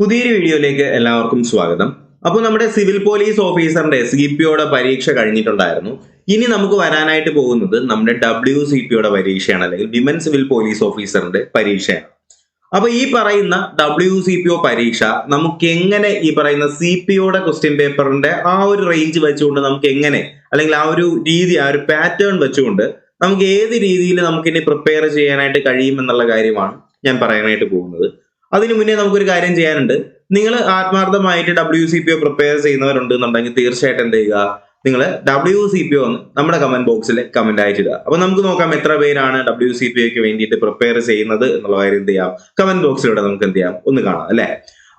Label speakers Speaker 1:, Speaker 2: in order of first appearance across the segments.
Speaker 1: പുതിയൊരു വീഡിയോയിലേക്ക് എല്ലാവർക്കും സ്വാഗതം. അപ്പോൾ നമ്മുടെ സിവിൽ പോലീസ് ഓഫീസറിന്റെ എസ് ഇ പിയുടെ പരീക്ഷ കഴിഞ്ഞിട്ടുണ്ടായിരുന്നു. ഇനി നമുക്ക് വരാനായിട്ട് പോകുന്നത് നമ്മുടെ ഡബ്ല്യു സി പിയുടെ പരീക്ഷയാണ് അല്ലെങ്കിൽ വിമൻ സിവിൽ പോലീസ് ഓഫീസറിന്റെ പരീക്ഷയാണ്. അപ്പൊ ഈ പറയുന്ന ഡബ്ല്യു സി പി ഒ പരീക്ഷ നമുക്ക് എങ്ങനെ ഈ പറയുന്ന സി പി ഒയുടെ ക്വസ്റ്റ്യൻ പേപ്പറിന്റെ ആ ഒരു റേഞ്ച് വെച്ചുകൊണ്ട് നമുക്ക് എങ്ങനെ അല്ലെങ്കിൽ ആ ഒരു രീതി ആ ഒരു പാറ്റേൺ വെച്ചുകൊണ്ട് നമുക്ക് ഏത് രീതിയിൽ നമുക്ക് ഇനി പ്രിപ്പയർ ചെയ്യാനായിട്ട് കഴിയുമെന്നുള്ള കാര്യമാണ് ഞാൻ പറയാനായിട്ട് പോകുന്നത്. അതിനു മുന്നേ നമുക്കൊരു കാര്യം ചെയ്യാനുണ്ട്. നിങ്ങൾ ആത്മാർത്ഥമായിട്ട് W C P O prepare ചെയ്യുന്നവരുണ്ട് എന്നുണ്ടെങ്കിൽ തീർച്ചയായിട്ടും എന്ത് ചെയ്യുക? നിങ്ങൾ ഡബ്ല്യു സി പി ഒ ഒന്ന് നമ്മുടെ കമന്റ് ബോക്സിൽ കമന്റ് അയച്ചിടുക അപ്പൊ നമുക്ക് നോക്കാം എത്ര പേരാണ് ഡബ്ല്യു സി പി ഒക്ക് വേണ്ടിയിട്ട് പ്രിപ്പയർ ചെയ്യുന്നത് എന്നുള്ള കാര്യം എന്ത് ചെയ്യാം? കമന്റ് ബോക്സിലൂടെ നമുക്ക് എന്ത് ചെയ്യാം? ഒന്ന് കാണാം അല്ലെ?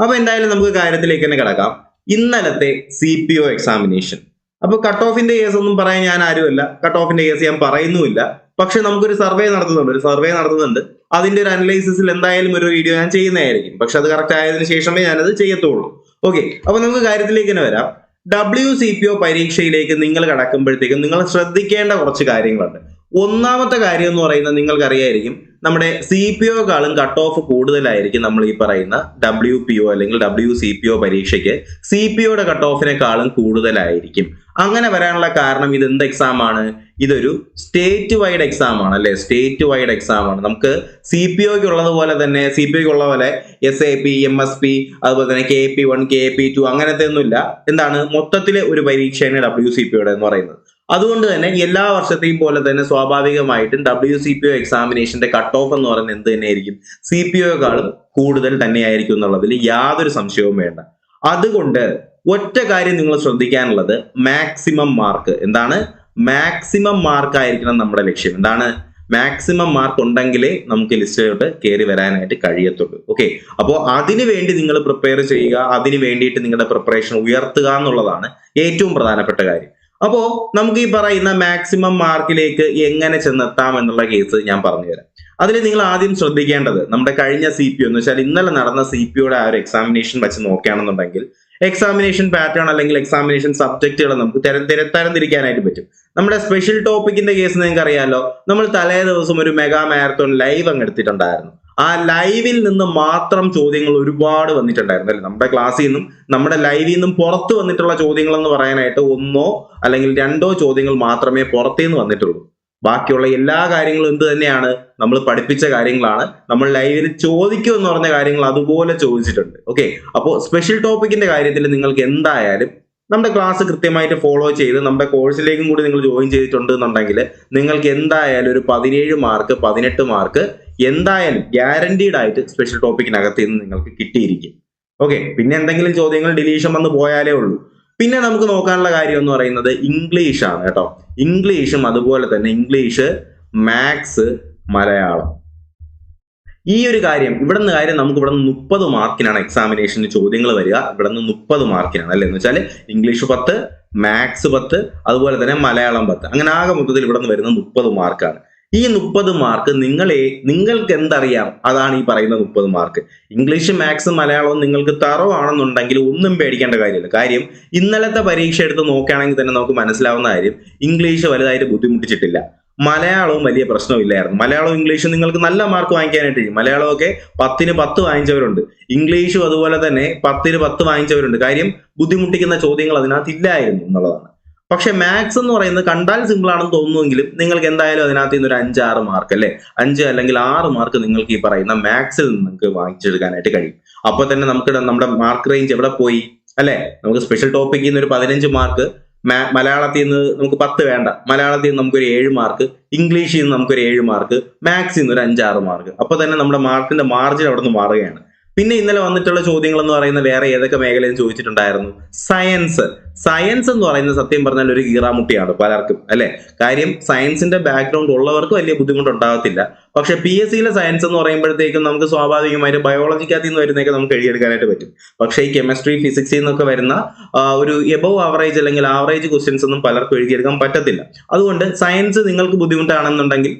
Speaker 1: അപ്പൊ എന്തായാലും നമുക്ക് കാര്യത്തിലേക്ക് തന്നെ കിടക്കാം. ഇന്നലത്തെ സി പി ഒ എക്സാമിനേഷൻ അപ്പൊ കട്ട് ഓഫിന്റെ കേസ് ഒന്നും പറയാൻ ഞാൻ ആരുമല്ല. കട്ട് ഓഫിന്റെ കേസ് ഞാൻ പറയുന്നുമില്ല. പക്ഷെ നമുക്കൊരു സർവേ നടത്തുന്നുണ്ട് ഒരു സർവേ നടത്തുന്നുണ്ട്. അതിന്റെ ഒരു അനലൈസിസിൽ എന്തായാലും ഒരു വീഡിയോ ഞാൻ ചെയ്യുന്നതായിരിക്കും. പക്ഷെ അത് കറക്റ്റ് ആയതിനു ശേഷമേ ഞാനത് ചെയ്യത്തുള്ളൂ. ഓക്കെ അപ്പൊ നമുക്ക് കാര്യത്തിലേക്ക് തന്നെ വരാം. ഡബ്ല്യു സി പി ഒ പരീക്ഷയിലേക്ക് നിങ്ങൾ കടക്കുമ്പോഴത്തേക്കും നിങ്ങൾ ശ്രദ്ധിക്കേണ്ട കുറച്ച് കാര്യങ്ങളുണ്ട്. ഒന്നാമത്തെ കാര്യം എന്ന് പറയുന്നത് നിങ്ങൾക്കറിയായിരിക്കും നമ്മുടെ സി പി ഒക്കാളും കട്ട് ഓഫ് കൂടുതലായിരിക്കും നമ്മൾ ഈ പറയുന്ന ഡബ്ല്യു പി ഒ അല്ലെങ്കിൽ ഡബ്ല്യു സി പി ഒ പരീക്ഷയ്ക്ക് സി പി ഒയുടെ കട്ട് ഓഫിനെക്കാളും കൂടുതലായിരിക്കും. അങ്ങനെ വരാനുള്ള കാരണം ഇത് എന്ത് എക്സാം ആണ്? ഇതൊരു സ്റ്റേറ്റ് വൈഡ് എക്സാം ആണ് അല്ലെ? സ്റ്റേറ്റ് വൈഡ് എക്സാം ആണ്. നമുക്ക് സി പി ഒക്ക് ഉള്ളതുപോലെ തന്നെ സി പി ഒക്ക് ഉള്ള പോലെ S A P M S P അതുപോലെ തന്നെ K P one K P two അങ്ങനത്തെ ഒന്നുമില്ല എന്താണ്? മൊത്തത്തിലെ ഒരു പരീക്ഷയാണ് ഡബ്ല്യു സി പി എന്ന് പറയുന്നത്. അതുകൊണ്ട് തന്നെ എല്ലാ വർഷത്തെയും പോലെ തന്നെ സ്വാഭാവികമായിട്ടും ഡബ്ല്യു സി പി ഒ എക്സാമിനേഷന്റെ കട്ട് ഓഫ് എന്ന് പറയുന്നത് എന്ത് തന്നെയായിരിക്കും? സി പി ഒക്കാളും കൂടുതൽ തന്നെയായിരിക്കും എന്നുള്ളതിൽ യാതൊരു സംശയവും വേണ്ട. അതുകൊണ്ട് ഒറ്റ കാര്യം നിങ്ങൾ ശ്രദ്ധിക്കാനുള്ളത് മാക്സിമം മാർക്ക് എന്താണ്? മാക്സിമം മാർക്ക് ആയിരിക്കണം നമ്മുടെ ലക്ഷ്യം. എന്താണ്? മാക്സിമം മാർക്ക് ഉണ്ടെങ്കിലേ നമുക്ക് ലിസ്റ്റിലോട്ട് കയറി വരാനായിട്ട് കഴിയത്തുള്ളൂ. ഓക്കെ അപ്പോൾ അതിനു വേണ്ടി നിങ്ങൾ പ്രിപ്പയർ ചെയ്യുക അതിനു വേണ്ടിയിട്ട് നിങ്ങളുടെ പ്രിപ്പറേഷൻ ഉയർത്തുക എന്നുള്ളതാണ് ഏറ്റവും പ്രധാനപ്പെട്ട കാര്യം. അപ്പോ നമുക്ക് ഈ പറയുന്ന മാക്സിമം മാർക്കിലേക്ക് എങ്ങനെ ചെന്നെത്താം എന്നുള്ള കേസ് ഞാൻ പറഞ്ഞുതരാം അതിൽ നിങ്ങൾ ആദ്യം ശ്രദ്ധിക്കേണ്ടത് നമ്മുടെ കഴിഞ്ഞ സി പി എന്ന് വെച്ചാൽ ഇന്നലെ നടന്ന സി പിയുടെ ആ ഒരു എക്സാമിനേഷൻ വെച്ച് നോക്കുകയാണെന്നുണ്ടെങ്കിൽ എക്സാമിനേഷൻ പാറ്റേൺ അല്ലെങ്കിൽ എക്സാമിനേഷൻ സബ്ജക്റ്റുകൾ നമുക്ക് തരം തരം തരംതിരിക്കാനായിട്ട് പറ്റും. നമ്മുടെ സ്പെഷ്യൽ ടോപ്പിക്കിന്റെ കേസ് നിങ്ങൾക്ക് അറിയാലോ നമ്മൾ തലേ ദിവസം ഒരു മെഗാ മാരത്തോൺ ലൈവ് അങ്ങ് എടുത്തിട്ടുണ്ടായിരുന്നു. ആ ലൈവിൽ നിന്ന് മാത്രം ചോദ്യങ്ങൾ ഒരുപാട് വന്നിട്ടുണ്ടായിരുന്നു അല്ലെ? നമ്മുടെ ക്ലാസ്സിൽ നിന്നും നമ്മുടെ ലൈവിൽ നിന്നും പുറത്ത് വന്നിട്ടുള്ള ചോദ്യങ്ങൾ എന്ന് പറയാനായിട്ട് ഒന്നോ അല്ലെങ്കിൽ രണ്ടോ ചോദ്യങ്ങൾ മാത്രമേ പുറത്തേന്ന് വന്നിട്ടുള്ളൂ. ബാക്കിയുള്ള എല്ലാ കാര്യങ്ങളും എന്ത് തന്നെയാണ്? നമ്മൾ പഠിപ്പിച്ച കാര്യങ്ങളാണ്. നമ്മൾ ലൈവിൽ ചോദിക്കും എന്ന് പറഞ്ഞ കാര്യങ്ങൾ അതുപോലെ ചോദിച്ചിട്ടുണ്ട്. ഓക്കെ അപ്പോൾ സ്പെഷ്യൽ ടോപ്പിക്കിന്റെ കാര്യത്തിൽ നിങ്ങൾക്ക് എന്തായാലും നമ്മുടെ ക്ലാസ് കൃത്യമായിട്ട് ഫോളോ ചെയ്ത് നമ്മുടെ കോഴ്സിലേക്കും കൂടി നിങ്ങൾ ജോയിൻ ചെയ്തിട്ടുണ്ട് എന്നുണ്ടെങ്കിൽ നിങ്ങൾക്ക് എന്തായാലും ഒരു പതിനേഴ് മാർക്ക് പതിനെട്ട് മാർക്ക് എന്തായാലും ഗ്യാരണ്ടീഡ് ആയിട്ട് സ്പെഷ്യൽ ടോപ്പിക്കിനകത്ത് നിന്ന് നിങ്ങൾക്ക് കിട്ടിയിരിക്കും. ഓക്കെ പിന്നെ എന്തെങ്കിലും ചോദ്യങ്ങൾ ഡിലീഷൻ വന്ന് പോയാലേ ഉള്ളൂ. പിന്നെ നമുക്ക് നോക്കാനുള്ള കാര്യം എന്ന് പറയുന്നത് ഇംഗ്ലീഷ് ആണ് കേട്ടോ. ഇംഗ്ലീഷും അതുപോലെ തന്നെ ഇംഗ്ലീഷ് മാത്സ് മലയാളം. ഈ ഒരു കാര്യം ഇവിടെ നിന്ന് കാര്യം നമുക്ക് ഇവിടെ നിന്ന് മുപ്പത് മാർക്കിനാണ് എക്സാമിനേഷന് ചോദ്യങ്ങൾ വരിക. ഇവിടെ നിന്ന് മുപ്പത് മാർക്കിനാണ് അല്ലേ? എന്ന് വെച്ചാൽ ഇംഗ്ലീഷ് പത്ത് മാത്സ് പത്ത് അതുപോലെ തന്നെ മലയാളം പത്ത്. അങ്ങനെ ആകെ മൊത്തത്തിൽ ഇവിടെ നിന്ന് വരുന്നത് മുപ്പത് മാർക്കാണ് ഈ മുപ്പത് മാർക്ക് നിങ്ങളെ നിങ്ങൾക്ക് എന്തറിയാം? അതാണ് ഈ പറയുന്ന മുപ്പത് മാർക്ക് ഇംഗ്ലീഷ് മാത്സ് മലയാളവും നിങ്ങൾക്ക് തറവാണെന്നുണ്ടെങ്കിൽ ഒന്നും പേടിക്കേണ്ട കാര്യമില്ല. കാര്യം ഇന്നലത്തെ പരീക്ഷ എടുത്ത് നോക്കുകയാണെങ്കിൽ തന്നെ നമുക്ക് മനസ്സിലാവുന്ന കാര്യം ഇംഗ്ലീഷ് വലുതായിട്ട് ബുദ്ധിമുട്ടിച്ചിട്ടില്ല. മലയാളവും വലിയ പ്രശ്നമില്ലായിരുന്നു. മലയാളവും ഇംഗ്ലീഷും നിങ്ങൾക്ക് നല്ല മാർക്ക് വാങ്ങിക്കാനായിട്ട് കഴിയും. മലയാളമൊക്കെ പത്തിന് പത്ത് വാങ്ങിച്ചവരുണ്ട്. ഇംഗ്ലീഷും അതുപോലെ തന്നെ പത്തിന് പത്ത് വാങ്ങിച്ചവരുണ്ട്. കാര്യം ബുദ്ധിമുട്ടിക്കുന്ന ചോദ്യങ്ങൾ അതിനകത്ത് ഇല്ലായിരുന്നു എന്നുള്ളതാണ്. പക്ഷെ മാത്സ് എന്ന് പറയുന്നത് കണ്ടാൽ സിമ്പിൾ ആണെന്ന് തോന്നുമെങ്കിലും നിങ്ങൾക്ക് എന്തായാലും അതിനകത്ത് നിന്ന് ഒരു അഞ്ച് ആറ് മാർക്ക് അല്ലെ? അഞ്ച് അല്ലെങ്കിൽ ആറ് മാർക്ക് നിങ്ങൾക്ക് ഈ പറയുന്ന മാത്സിൽ നിന്ന് നിങ്ങൾക്ക് വാങ്ങിച്ചെടുക്കാനായിട്ട് കഴിയും. അപ്പൊ തന്നെ നമുക്ക് നമ്മുടെ മാർക്ക് റേഞ്ച് എവിടെ പോയി? അല്ലെ? നമുക്ക് സ്പെഷ്യൽ ടോപ്പിക്കിൽ നിന്ന് ഒരു പതിനഞ്ച് മാർക്ക് മലയാളത്തിൽ നിന്ന് നമുക്ക് പത്ത് വേണ്ട. മലയാളത്തിൽ നിന്ന് നമുക്കൊരു ഏഴ് മാർക്ക് ഇംഗ്ലീഷിൽ നിന്ന് നമുക്കൊരു ഏഴ് മാർക്ക് മാത്സിൽ നിന്ന് ഒരു അഞ്ചാറ് മാർക്ക് അപ്പൊ തന്നെ നമ്മുടെ മാർക്കിന്റെ മാർജിൻ അവിടെ നിന്ന് മാറുകയാണ്. പിന്നെ ഇന്നലെ വന്നിട്ടുള്ള ചോദ്യങ്ങൾ എന്ന് പറയുന്ന വേറെ ഏതൊക്കെ മേഖലയിൽ ചോദിച്ചിട്ടുണ്ടായിരുന്നു? സയൻസ് സയൻസ് എന്ന് പറയുന്നത് സത്യം പറഞ്ഞാൽ ഒരു കീറാമുട്ടിയാണ് പലർക്കും അല്ലെ? കാര്യം സയൻസിന്റെ ബാക്ക്ഗ്രൗണ്ട് ഉള്ളവർക്ക് വലിയ ബുദ്ധിമുട്ടുണ്ടാകത്തില്ല. പക്ഷെ പി എസ് സിയിലെ സയൻസ് എന്ന് പറയുമ്പോഴത്തേക്കും നമുക്ക് സ്വാഭാവികമായിട്ട് ബയോളജിക്കകത്ത് നിന്ന് വരുന്നതൊക്കെ നമുക്ക് എഴുതിയെടുക്കാനായിട്ട് പറ്റും. പക്ഷെ ഈ കെമിസ്ട്രി ഫിസിക്സിൽ നിന്നൊക്കെ വരുന്ന ഒരു എബവ് ആവറേജ് അല്ലെങ്കിൽ ആവറേജ് ക്വസ്റ്റ്യൻസ് ഒന്നും പലർക്കും എഴുതിയെടുക്കാൻ പറ്റത്തില്ല. അതുകൊണ്ട് സയൻസ് നിങ്ങൾക്ക് ബുദ്ധിമുട്ടാണെന്നുണ്ടെങ്കിൽ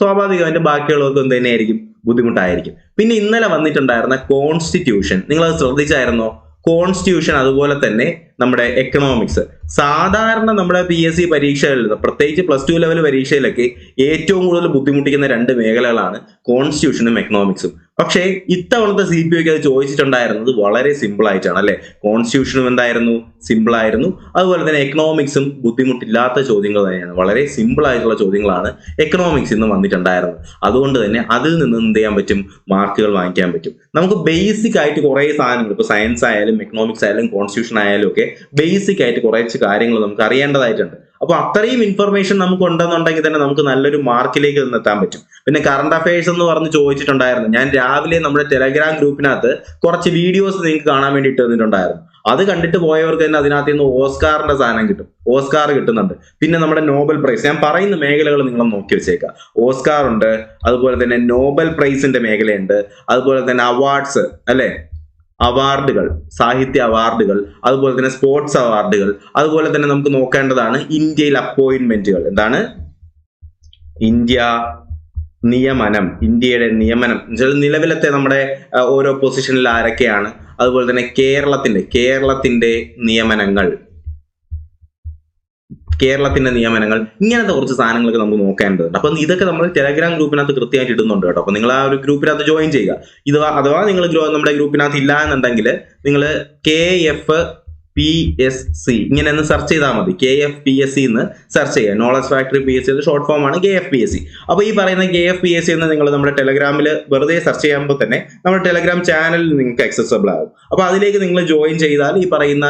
Speaker 1: സ്വാഭാവികമായിട്ട് ബാക്കിയുള്ളവർക്ക് എന്ത് തന്നെയായിരിക്കും? ബുദ്ധിമുട്ടായിരിക്കും. പിന്നെ ഇന്നലെ വന്നിട്ടുണ്ടായിരുന്ന കോൺസ്റ്റിറ്റ്യൂഷൻ നിങ്ങൾ അത് ശ്രദ്ധിച്ചായിരുന്നോ? കോൺസ്റ്റിറ്റ്യൂഷൻ അതുപോലെ തന്നെ നമ്മുടെ എക്കണോമിക്സ് സാധാരണ നമ്മുടെ പി എസ് സി പരീക്ഷകളിൽ പ്രത്യേകിച്ച് പ്ലസ് ടു ലെവൽ പരീക്ഷയിലൊക്കെ ഏറ്റവും കൂടുതൽ ബുദ്ധിമുട്ടിക്കുന്ന രണ്ട് മേഖലകളാണ് കോൺസ്റ്റിറ്റ്യൂഷനും എക്കണോമിക്സും പക്ഷേ ഇത്തവണത്തെ സി പി ഒക്കെ അത് ചോദിച്ചിട്ടുണ്ടായിരുന്നത് വളരെ സിമ്പിൾ ആയിട്ടാണ് അല്ലെ? കോൺസ്റ്റിറ്റ്യൂഷനും എന്തായിരുന്നു? സിമ്പിൾ ആയിരുന്നു. അതുപോലെ തന്നെ എക്കണോമിക്സും ബുദ്ധിമുട്ടില്ലാത്ത ചോദ്യങ്ങൾ തന്നെയാണ്. വളരെ സിമ്പിൾ ആയിട്ടുള്ള ചോദ്യങ്ങളാണ് എക്കണോമിക്സ് ഇന്ന് വന്നിട്ടുണ്ടായിരുന്നത്. അതുകൊണ്ട് തന്നെ അതിൽ നിന്ന് എന്ത് ചെയ്യാൻ പറ്റും? മാർക്കുകൾ വാങ്ങിക്കാൻ പറ്റും. നമുക്ക് ബേസിക് ആയിട്ട് കുറേ സാധനങ്ങൾ ഇപ്പോൾ സയൻസ് ആയാലും എക്കണോമിക്സ് ആയാലും കോൺസ്റ്റിറ്റ്യൂഷൻ ആയാലും ഒക്കെ ബേസിക് ആയിട്ട് കുറച്ച് കാര്യങ്ങൾ നമുക്ക് അറിയേണ്ടതായിട്ടുണ്ട്. അപ്പോൾ അത്രയും ഇൻഫർമേഷൻ നമുക്ക് ഉണ്ടെന്നുണ്ടെങ്കിൽ തന്നെ നമുക്ക് നല്ലൊരു മാർക്കിലേക്ക് നിന്നെത്താൻ പറ്റും. പിന്നെ കറണ്ട് അഫയേഴ്സ് എന്ന് പറഞ്ഞ് ചോദിച്ചിട്ടുണ്ടായിരുന്നു. ഞാൻ രാവിലെ നമ്മുടെ ടെലഗ്രാം ഗ്രൂപ്പിനകത്ത് കുറച്ച് വീഡിയോസ് നിങ്ങൾക്ക് കാണാൻ വേണ്ടി തന്നിട്ടുണ്ടായിരുന്നു അത് കണ്ടിട്ട് പോയവർക്ക് തന്നെ അതിനകത്ത് നിന്ന് ഓസ്കാറിന്റെ സാധനം കിട്ടും. ഓസ്കാർ കിട്ടുന്നുണ്ട്. പിന്നെ നമ്മുടെ നോബൽ പ്രൈസ് ഞാൻ പറയുന്ന മേഖലകൾ നിങ്ങൾ നോക്കി വെച്ചേക്കുക ഓസ്കാർ ഉണ്ട് അതുപോലെ തന്നെ നോബൽ പ്രൈസിന്റെ മേഖലയുണ്ട് അതുപോലെ തന്നെ അവാർഡ്സ് അല്ലെ? അവാർഡുകൾ സാഹിത്യ അവാർഡുകൾ അതുപോലെ തന്നെ സ്പോർട്സ് അവാർഡുകൾ അതുപോലെ തന്നെ നമുക്ക് നോക്കേണ്ടതാണ് ഇന്ത്യയിൽ അപ്പോയിന്റ്മെന്റുകൾ. എന്താണ്? ഇന്ത്യ നിയമനം ഇന്ത്യയുടെ നിയമനം. നിലവിലത്തെ നമ്മുടെ ഓരോ പൊസിഷനിൽ ആരൊക്കെയാണ്? അതുപോലെ തന്നെ കേരളത്തിന്റെ കേരളത്തിന്റെ നിയമനങ്ങൾ. കേരളത്തിന്റെ നിയമനങ്ങൾ ഇങ്ങനത്തെ കുറച്ച് സാധനങ്ങളൊക്കെ നമുക്ക് നോക്കേണ്ടതുണ്ട് അപ്പം ഇതൊക്കെ നമ്മൾ ടെലഗ്രാം ഗ്രൂപ്പിനകത്ത് കൃത്യമായിട്ട് ഇടുന്നുണ്ട് കേട്ടോ. അപ്പൊ നിങ്ങൾ ആ ഒരു ഗ്രൂപ്പിനകത്ത് ജോയിൻ ചെയ്യുക. ഇത് അഥവാ നിങ്ങൾ നമ്മുടെ ഗ്രൂപ്പിനകത്ത് ഇല്ല എന്നുണ്ടെങ്കിൽ നിങ്ങൾ K F P S C ഇങ്ങനെ ഒന്ന് സെർച്ച് ചെയ്താൽ മതി K F P S C എന്ന് സെർച്ച് ചെയ്യുക knowledge factory P S C short form ആണ് K F P S C അപ്പോൾ ഈ പറയുന്ന K F P S C എന്ന് നിങ്ങൾ നമ്മുടെ ടെലഗ്രാമിൽ വെറുതെ സെർച്ച് ചെയ്യുമ്പോൾ തന്നെ നമ്മുടെ ടെലഗ്രാം ചാനലിൽ നിങ്ങൾക്ക് അക്സസബിൾ ആകും. അപ്പോൾ അതിലേക്ക് നിങ്ങൾ ജോയിൻ ചെയ്താൽ ഈ പറയുന്ന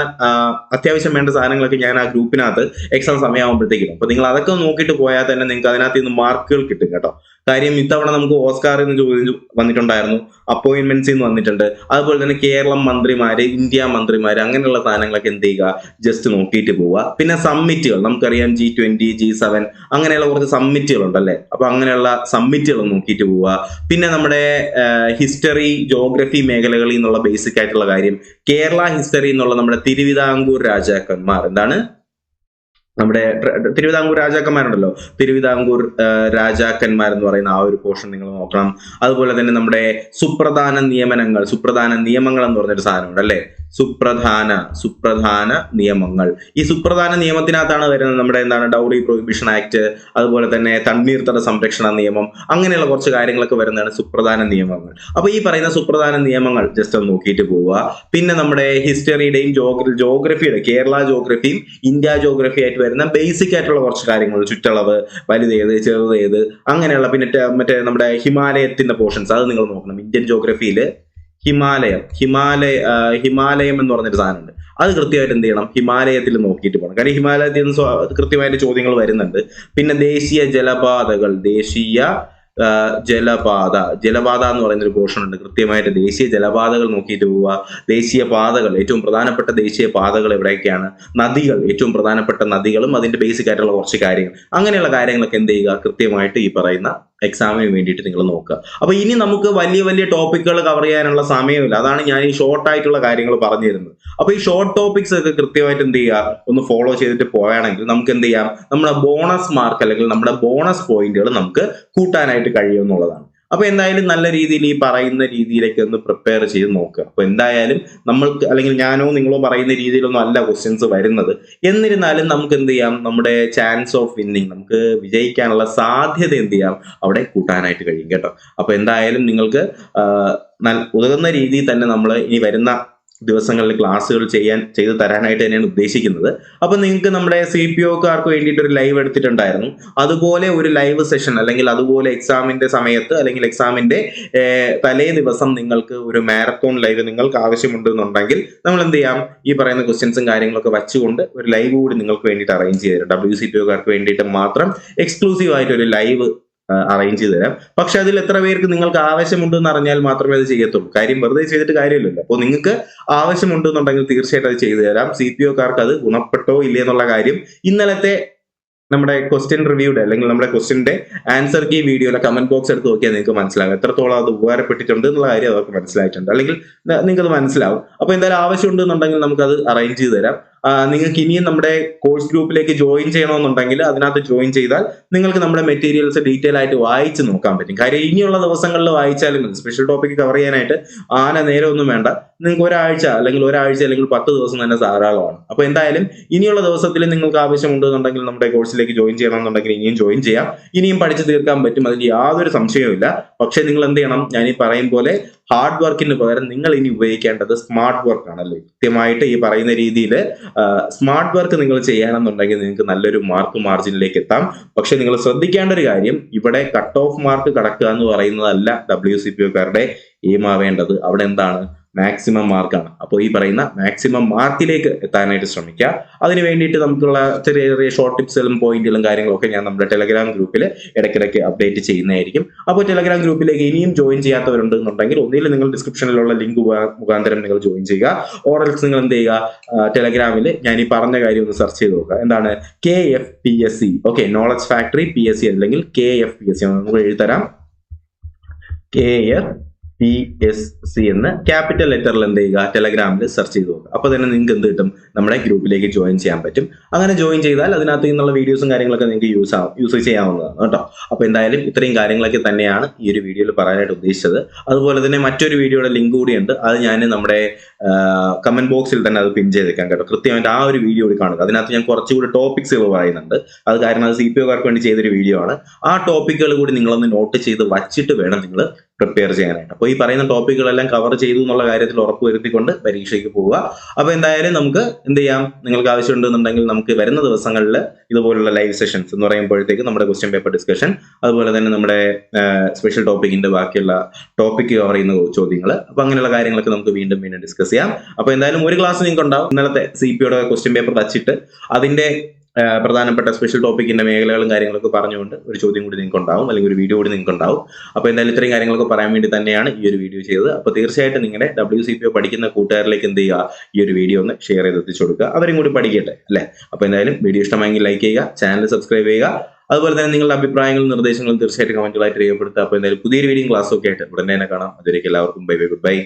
Speaker 1: അത്യാവശ്യം വേണ്ട സാധനങ്ങളൊക്കെ ഞാൻ ആ ഗ്രൂപ്പിനകത്ത് എക്സാം സമയമാകുമ്പോഴത്തേക്കും അപ്പോൾ നിങ്ങൾ അതൊക്കെ നോക്കിയിട്ട് പോയാൽ തന്നെ നിങ്ങൾക്ക് അതിനകത്ത് നിന്ന് മാർക്കുകൾ കിട്ടും കേട്ടോ. കാര്യം ഇത്തവണ നമുക്ക് ഓസ്കാർ എന്ന് ചോദ്യം വന്നിട്ടുണ്ടായിരുന്നു. അപ്പോയിന്റ്മെന്റ്സ് എന്ന് വന്നിട്ടുണ്ട്. അതുപോലെ തന്നെ കേരളം മന്ത്രിമാര് ഇന്ത്യ മന്ത്രിമാര് അങ്ങനെയുള്ള സാധനങ്ങളൊക്കെ എന്ത് ചെയ്യുക? ജസ്റ്റ് നോക്കിയിട്ട് പോവുക. പിന്നെ സമ്മിറ്റുകൾ. നമുക്കറിയാം ജി ട്വന്റി ജി സെവൻ അങ്ങനെയുള്ള കുറച്ച് സമ്മിറ്റുകൾ ഉണ്ടല്ലേ അപ്പൊ അങ്ങനെയുള്ള സമ്മിറ്റുകൾ നോക്കിയിട്ട് പോവുക. പിന്നെ നമ്മുടെ ഹിസ്റ്ററി ജോഗ്രഫി മേഖലകളിൽ നിന്നുള്ള ബേസിക് ആയിട്ടുള്ള കാര്യം. കേരള ഹിസ്റ്ററി എന്നുള്ള നമ്മുടെ തിരുവിതാംകൂർ രാജാക്കന്മാർ. എന്താണ്? നമ്മുടെ തിരുവിതാംകൂർ രാജാക്കന്മാരുണ്ടല്ലോ. തിരുവിതാംകൂർ എന്ന് പറയുന്ന ആ ഒരു പോർഷൻ നിങ്ങൾ നോക്കണം. അതുപോലെ തന്നെ നമ്മുടെ സുപ്രധാന നിയമനങ്ങൾ സുപ്രധാന നിയമങ്ങൾ എന്ന് പറഞ്ഞൊരു സാധനമുണ്ട് അല്ലേ? സുപ്രധാന സുപ്രധാന നിയമങ്ങൾ. ഈ സുപ്രധാന നിയമത്തിനകത്താണ് വരുന്നത് നമ്മുടെ എന്താണ് ഡൗറി പ്രൊഹിബിഷൻ ആക്ട് അതുപോലെ തന്നെ തണ്ണീർത്തട സംരക്ഷണ നിയമം അങ്ങനെയുള്ള കുറച്ച് കാര്യങ്ങളൊക്കെ വരുന്നതാണ് സുപ്രധാന നിയമങ്ങൾ. അപ്പൊ ഈ പറയുന്ന സുപ്രധാന നിയമങ്ങൾ ജസ്റ്റ് ഒന്ന് നോക്കിയിട്ട് പോവുക. പിന്നെ നമ്മുടെ ഹിസ്റ്ററിയുടെയും ജോഗ്ര ജോഗ്രഫിയുടെ കേരള ജോഗ്രഫിയും ഇന്ത്യ ജോഗ്രഫി ആയിട്ട് വരുന്ന ബേസിക് ആയിട്ടുള്ള കുറച്ച് കാര്യങ്ങൾ ചുറ്റളവ് വലുതേത് ചെറുതേത് അങ്ങനെയുള്ള പിന്നെ മറ്റേ നമ്മുടെ ഹിമാലയത്തിന്റെ പോർഷൻസ് അത് നിങ്ങൾ നോക്കണം. ഇന്ത്യൻ ജോഗ്രഫിയിൽ ഹിമാലയം. ഹിമാലയ ഹിമാലയം എന്ന് പറഞ്ഞൊരു സാധനമുണ്ട്. അത് കൃത്യമായിട്ട് എന്ത് ചെയ്യണം? ഹിമാലയത്തിൽ നോക്കിയിട്ട് പോകണം. കാരണം ഹിമാലയത്തിൽ നിന്ന് കൃത്യമായിട്ട് ചോദ്യങ്ങൾ വരുന്നുണ്ട്. പിന്നെ ദേശീയ ജലപാതകൾ. ദേശീയ ജലപാത. ജലപാത എന്ന് പറയുന്ന ഒരു പോർഷൻ ഉണ്ട്. കൃത്യമായിട്ട് ദേശീയ ജലപാതകൾ നോക്കിയിട്ട് പോവുക. ദേശീയ പാതകൾ. ഏറ്റവും പ്രധാനപ്പെട്ട ദേശീയ പാതകൾ എവിടെയൊക്കെയാണ്? നദികൾ. ഏറ്റവും പ്രധാനപ്പെട്ട നദികളും അതിന്റെ ബേസിക് ആയിട്ടുള്ള കുറച്ച് കാര്യങ്ങൾ. അങ്ങനെയുള്ള കാര്യങ്ങളൊക്കെ എന്ത് ചെയ്യുക? കൃത്യമായിട്ട് ഈ പറയുന്ന എക്സാമിന് വേണ്ടിയിട്ട് നിങ്ങൾ നോക്കുക. അപ്പോൾ ഇനി നമുക്ക് വലിയ വലിയ ടോപ്പിക്കുകൾ കവർ ചെയ്യാനുള്ള സമയമില്ല. അതാണ് ഞാൻ ഈ ഷോർട്ട് ആയിട്ടുള്ള കാര്യങ്ങൾ പറഞ്ഞു തരുന്നത്. അപ്പൊ ഈ ഷോർട്ട് ടോപ്പിക്സ് ഒക്കെ കൃത്യമായിട്ട് എന്ത് ചെയ്യുക? ഒന്ന് ഫോളോ ചെയ്തിട്ട് പോവുകയാണെങ്കിൽ നമുക്ക് എന്ത് ചെയ്യാം? നമ്മുടെ ബോണസ് മാർക്ക് അല്ലെങ്കിൽ നമ്മുടെ ബോണസ് പോയിന്റുകൾ നമുക്ക് കൂട്ടാനായിട്ട് കഴിയും എന്നുള്ളതാണ്. അപ്പൊ എന്തായാലും നല്ല രീതിയിൽ ഈ പറയുന്ന രീതിയിലേക്ക് ഒന്ന് പ്രിപ്പയർ ചെയ്ത് നോക്കുക. അപ്പൊ എന്തായാലും നമ്മൾക്ക് അല്ലെങ്കിൽ ഞാനോ നിങ്ങളോ പറയുന്ന രീതിയിലൊന്നും അല്ല ക്വസ്റ്റ്യൻസ് വരുന്നത്. എന്നിരുന്നാലും നമുക്ക് എന്ത് ചെയ്യാം? നമ്മുടെ ചാൻസ് ഓഫ് വിന്നിങ് നമുക്ക് വിജയിക്കാനുള്ള സാധ്യത എന്ത് ചെയ്യാം? അവിടെ കൂട്ടാനായിട്ട് കഴിയും കേട്ടോ. അപ്പൊ എന്തായാലും നിങ്ങൾക്ക് ഉതകുന്ന രീതിയിൽ തന്നെ നമ്മൾ ഇനി വരുന്ന ദിവസങ്ങളിൽ ക്ലാസ്സുകൾ ചെയ്യാൻ ചെയ്തു തരാനായിട്ട് തന്നെയാണ് ഉദ്ദേശിക്കുന്നത്. അപ്പൊ നിങ്ങൾക്ക് നമ്മുടെ സി പി ഒക്കാർക്ക് വേണ്ടിയിട്ട് ഒരു ലൈവ് എടുത്തിട്ടുണ്ടായിരുന്നു. അതുപോലെ ഒരു ലൈവ് സെഷൻ അല്ലെങ്കിൽ അതുപോലെ എക്സാമിന്റെ സമയത്ത് അല്ലെങ്കിൽ എക്സാമിന്റെ തലേ ദിവസം നിങ്ങൾക്ക് ഒരു മാരത്തോൺ ലൈവ് നിങ്ങൾക്ക് ആവശ്യമുണ്ടെന്നുണ്ടെങ്കിൽ നമ്മൾ എന്ത് ചെയ്യാം? ഈ പറയുന്ന ക്വസ്റ്റ്യൻസും കാര്യങ്ങളൊക്കെ വെച്ചുകൊണ്ട് ഒരു ലൈവ് കൂടി നിങ്ങൾക്ക് വേണ്ടിയിട്ട് അറേഞ്ച് ചെയ്തു തരാം. ഡബ്ല്യു സി പി ഒക്കാർക്ക് വേണ്ടിയിട്ട് മാത്രം എക്സ്ക്ലൂസീവ് ആയിട്ട് ഒരു ലൈവ് അറേഞ്ച് ചെയ്ത് തരാം. പക്ഷെ അതിൽ എത്ര പേർക്ക് നിങ്ങൾക്ക് ആവശ്യമുണ്ടെന്ന് അറിഞ്ഞാൽ മാത്രമേ അത് ചെയ്യത്തുള്ളൂ. കാര്യം വെറുതെ ചെയ്തിട്ട് കാര്യമില്ലല്ലോ. അപ്പോൾ നിങ്ങൾക്ക് ആവശ്യമുണ്ടെന്നുണ്ടെങ്കിൽ തീർച്ചയായിട്ടും അത് ചെയ്തു തരാം. സി പി ഒക്കാർക്ക് അത് ഗുണപ്പെട്ടോ ഇല്ലേ എന്നുള്ള കാര്യം ഇന്നലത്തെ നമ്മുടെ ക്വസ്റ്റ്യൻ റിവ്യൂടെ അല്ലെങ്കിൽ നമ്മുടെ ക്വസ്റ്റ്യന്റെ ആൻസർ കീ വീഡിയോയിലെ കമന്റ് ബോക്സ് എടുത്ത് നോക്കിയാൽ നിങ്ങൾക്ക് മനസ്സിലാകും. എത്രത്തോളം അത് ഉപകാരപ്പെട്ടിട്ടുണ്ട് എന്നുള്ള കാര്യം അതൊക്കെ മനസ്സിലായിട്ടുണ്ട്. അല്ലെങ്കിൽ നിങ്ങൾക്ക് മനസ്സിലാവും. അപ്പോൾ എന്തായാലും ആവശ്യമുണ്ടെന്നുണ്ടെങ്കിൽ നമുക്ക് അത് അറേഞ്ച് ചെയ്ത് തരാം. നിങ്ങൾക്ക് ഇനിയും നമ്മുടെ കോഴ്സ് ഗ്രൂപ്പിലേക്ക് ജോയിൻ ചെയ്യണമെന്നുണ്ടെങ്കിൽ അതിനകത്ത് ജോയിൻ ചെയ്താൽ നിങ്ങൾക്ക് നമ്മുടെ മെറ്റീരിയൽസ് ഡീറ്റെയിൽ ആയിട്ട് വായിച്ച് നോക്കാൻ പറ്റും. കാര്യം ഇനിയുള്ള ദിവസങ്ങളിൽ വായിച്ചാലും സ്പെഷ്യൽ ടോപ്പിക് കവർ ചെയ്യാനായിട്ട് ആന നേരമൊന്നും വേണ്ട. നിങ്ങൾക്ക് ഒരാഴ്ച അല്ലെങ്കിൽ ഒരാഴ്ച അല്ലെങ്കിൽ പത്ത് ദിവസം തന്നെ ധാരാളമാണ്. അപ്പൊ എന്തായാലും ഇനിയുള്ള ദിവസത്തിൽ നിങ്ങൾക്ക് ആവശ്യമുണ്ടെന്നുണ്ടെങ്കിൽ നമ്മുടെ കോഴ്സിലേക്ക് ജോയിൻ ചെയ്യണമെന്നുണ്ടെങ്കിൽ ഇനിയും ജോയിൻ ചെയ്യാം. ഇനിയും പഠിച്ചു തീർക്കാൻ പറ്റും. അതിൽ യാതൊരു സംശയവുമില്ല പക്ഷേ നിങ്ങൾ എന്ത് ചെയ്യണം? ഞാൻ ഈ പറയും പോലെ ഹാർഡ് വർക്കിന് പകരം നിങ്ങൾ ഇനി ഉപയോഗിക്കേണ്ടത് സ്മാർട്ട് വർക്ക് ആണല്ലോ. കൃത്യമായിട്ട് ഈ പറയുന്ന രീതിയിൽ സ്മാർട്ട് വർക്ക് നിങ്ങൾ ചെയ്യണമെന്നുണ്ടെങ്കിൽ നിങ്ങൾക്ക് നല്ലൊരു മാർക്ക് മാർജിനിലേക്ക് എത്താം. പക്ഷെ നിങ്ങൾ ശ്രദ്ധിക്കേണ്ട ഒരു കാര്യം ഇവിടെ കട്ട് ഓഫ് മാർക്ക് കടക്കുക എന്ന് പറയുന്നതല്ല ഡബ്ല്യു സി പി ഒക്കാരുടെ എയിം ആവേണ്ടത്. അവിടെ എന്താണ്? മാക്സിമം മാർക്കാണ് അപ്പോൾ ഈ പറയുന്ന മാക്സിമം മാർക്കിലേക്ക് എത്താനായിട്ട് ശ്രമിക്കുക. അതിന് വേണ്ടിയിട്ട് നമുക്കുള്ള ചെറിയ ചെറിയ ഷോർട്ട് ടിപ്സുകളും പോയിന്റുകളും കാര്യങ്ങളൊക്കെ ഞാൻ നമ്മുടെ ടെലഗ്രാം ഗ്രൂപ്പിൽ ഇടയ്ക്കിടയ്ക്ക് അപ്ഡേറ്റ് ചെയ്യുന്നതായിരിക്കും. അപ്പോൾ ടെലഗ്രാം ഗ്രൂപ്പിലേക്ക് ഇനിയും ജോയിൻ ചെയ്യാത്തവരുണ്ടെന്നുണ്ടെങ്കിൽ ഒന്നിൽ നിങ്ങൾ ഡിസ്ക്രിപ്ഷനിലുള്ള ലിങ്ക് മുഖാന്തരം നിങ്ങൾ ജോയിൻ ചെയ്യുക. ഓറൽസ് നിങ്ങൾ എന്ത് ചെയ്യുക? ടെലഗ്രാമിൽ ഞാൻ ഈ പറഞ്ഞ കാര്യം ഒന്ന് സെർച്ച് ചെയ്ത് നോക്കുക. എന്താണ്? K F P S C okay knowledge factory P S C അല്ലെങ്കിൽ K F P S C നമുക്ക് എഴുതരാം K F P S C എന്ന് ക്യാപിറ്റൽ ലെറ്ററിൽ എന്ത് ചെയ്യുക ടെലഗ്രാമിൽ സെർച്ച് ചെയ്ത് നോക്കുക. അപ്പോൾ തന്നെ നിങ്ങൾക്ക് എന്ത് കിട്ടും? നമ്മുടെ ഗ്രൂപ്പിലേക്ക് ജോയിൻ ചെയ്യാൻ പറ്റും. അങ്ങനെ ജോയിൻ ചെയ്താൽ അതിനകത്ത് നിന്നുള്ള വീഡിയോസും കാര്യങ്ങളൊക്കെ നിങ്ങൾക്ക് യൂസ് ആവും യൂസ് ചെയ്യാവുന്നതാണ് കേട്ടോ. അപ്പോൾ എന്തായാലും ഇത്രയും കാര്യങ്ങളൊക്കെ തന്നെയാണ് ഈ ഒരു വീഡിയോയിൽ പറയാനായിട്ട് ഉദ്ദേശിച്ചത്. അതുപോലെ തന്നെ മറ്റൊരു വീഡിയോയുടെ ലിങ്ക് കൂടിയുണ്ട്. അത് ഞാൻ നമ്മുടെ കമന്റ് ബോക്സിൽ തന്നെ അത് പിൻ ചെയ്തേക്കാം കേട്ടോ. കൃത്യമായിട്ട് ആ ഒരു വീഡിയോ കൂടി കാണുക. അതിനകത്ത് ഞാൻ കുറച്ചുകൂടി ടോപ്പിക്സുകൾ പറയുന്നുണ്ട്. അത് കാരണം അത് സി പി ഒക്കാർക്ക് വേണ്ടി ചെയ്തൊരു വീഡിയോ ആണ്. ആ ടോപ്പിക്കുകൾ കൂടി നിങ്ങളൊന്ന് നോട്ട് ചെയ്ത് വച്ചിട്ട് വേണം നിങ്ങൾ പ്രിപ്പയർ ചെയ്യാനായിട്ട്. അപ്പോൾ ഈ പറയുന്ന ടോപ്പിക്കുകളെല്ലാം കവർ ചെയ്തു എന്നുള്ള കാര്യത്തിൽ ഉറപ്പ് വരുത്തിക്കൊണ്ട് പരീക്ഷയ്ക്ക് പോവുക. അപ്പോൾ എന്തായാലും നമുക്ക് എന്ത് ചെയ്യാം? നിങ്ങൾക്ക് ആവശ്യമുണ്ടെന്നുണ്ടെങ്കിൽ നമുക്ക് വരുന്ന ദിവസങ്ങളിൽ ഇതുപോലുള്ള ലൈവ് സെഷൻസ് എന്ന് പറയുമ്പോഴത്തേക്ക് നമ്മുടെ ക്വസ്റ്റ്യൻ പേപ്പർ ഡിസ്കഷൻ അതുപോലെ തന്നെ നമ്മുടെ സ്പെഷ്യൽ ടോപ്പിക്കിന്റെ ബാക്കിയുള്ള ടോപ്പിക്ക് കവർ ചെയ്യുന്ന ചോദ്യങ്ങൾ അപ്പോൾ അങ്ങനെയുള്ള കാര്യങ്ങളൊക്കെ നമുക്ക് വീണ്ടും വീണ്ടും ഡിസ്കസ് ചെയ്യാം. അപ്പോൾ എന്തായാലും ഒരു ക്ലാസ് നിങ്ങൾക്ക് ഉണ്ടാവും ഇന്നലത്തെ സി പി യുടെ ക്വസ്റ്റ്യൻ പേപ്പർ വച്ചിട്ട് അതിന്റെ പ്രധാനപ്പെട്ട സ്പെഷ്യൽ ടോപ്പിക്കിന്റെ മേഖലകളും കാര്യങ്ങളൊക്കെ പറഞ്ഞുകൊണ്ട് ഒരു ചോദ്യം കൂടി നിങ്ങൾക്ക് ഉണ്ടാവും അല്ലെങ്കിൽ ഒരു വീഡിയോ കൂടി നിങ്ങൾക്ക് ഉണ്ടാവും അപ്പോൾ എന്തായാലും ഇത്രയും കാര്യങ്ങളൊക്കെ പറയാൻ വേണ്ടി തന്നെയാണ് ഈ ഒരു വീഡിയോ ചെയ്തത്. അപ്പോൾ തീർച്ചയായിട്ടും നിങ്ങളുടെ ഡബ്ല്യു സി പി ഒ പഠിക്കുന്ന കൂട്ടുകാരിലേക്ക് എന്ത് ചെയ്യുക? ഈ ഒരു വീഡിയോ ഒന്ന് ഷെയർ ചെയ്ത് എത്തിച്ചു കൊടുക്കുക. അവരും കൂടി പഠിക്കട്ടെ അല്ലേ? അപ്പോൾ എന്തായാലും വീഡിയോ ഇഷ്ടമായെങ്കിൽ ലൈക്ക് ചെയ്യുക ചാനൽ സബ്സ്ക്രൈബ് ചെയ്യുക. അതുപോലെ തന്നെ നിങ്ങളുടെ അഭിപ്രായങ്ങളും നിർദ്ദേശങ്ങളും തീർച്ചയായിട്ടും കമന്റുകളായിട്ട് രേഖപ്പെടുത്തുക. അപ്പോൾ എന്തായാലും പുതിയൊരു വീഡിയോ ക്ലാസ് ഒക്കെ ആയിട്ട് ഉടനെ തന്നെ കാണാം. അതിലേക്ക് എല്ലാവർക്കും ബൈ ബൈ ഗുഡ് ബൈ